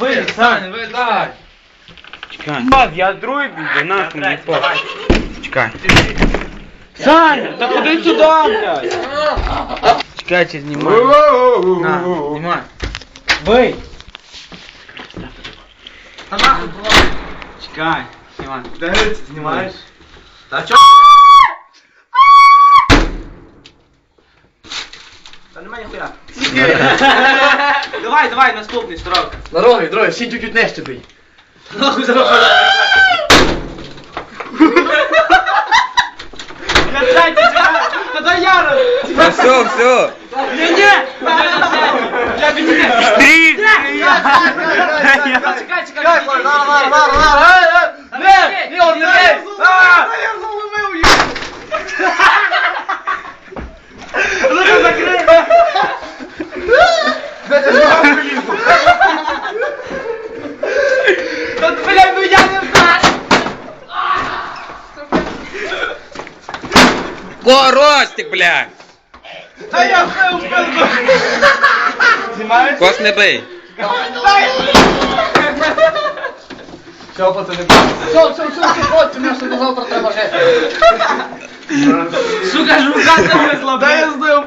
ви, Сань, ви, дай. Чекай. Бав, я другий піду, нахуй не по. Чекай. Саня, та ходи сюди, блядь. Чекайте, знімай. На, знімай. Ви. Та нахуй, Чекай, знімай. Де знімаєш? Та чо? Та немає ніхуя. Давай, давай, наступний строк. На роги, дроги, всі чуть-чуть нижче бий. Нахуй. Я третій, чекай. Та дай я раз. Все, все. Ні, ні. Я підійду. Стрій! Чекай, чекай. Не, Та, блядь, ну я не знаю. Коростик, бля! Та я все успел. Знімаєш? Кос не бий. Все, пацани, все, все, все, все, хлопці, мені ще до завтра треба жити. Сука, жука тебе слабе. Дай я знаю,